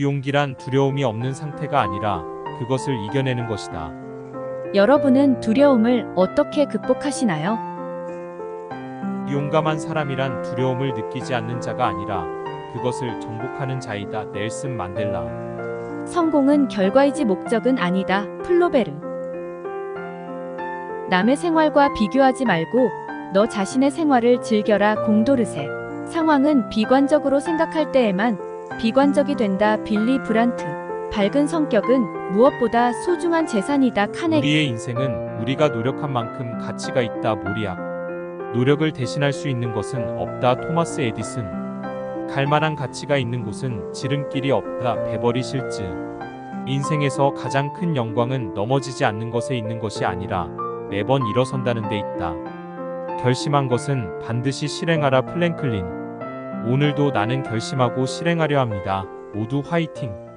용기란 두려움이 없는 상태가 아니라 그것을 이겨내는 것이다. 여러분은 두려움을 어떻게 극복하시나요? 용감한 사람이란 두려움을 느끼지 않는 자가 아니라 그것을 정복하는 자이다. 넬슨 만델라. 성공은 결과이지 목적은 아니다. 플로베르. 남의 생활과 비교하지 말고 너 자신의 생활을 즐겨라. 공도르세. 상황은 비관적으로 생각할 때에만 비관적이 된다. 빌리 브란트. 밝은 성격은 무엇보다 소중한 재산이다. 카네기. 우리의 인생은 우리가 노력한 만큼 가치가 있다. 모리악. 노력을 대신할 수 있는 것은 없다. 토마스 에디슨. 갈만한 가치가 있는 곳은 지름길이 없다. 베버리 실즈. 인생에서 가장 큰 영광은 넘어지지 않는 것에 있는 것이 아니라 매번 일어선다는 데 있다. 결심한 것은 반드시 실행하라. 플랭클린. 오늘도 나는 결심하고 실행하려 합니다. 모두 화이팅!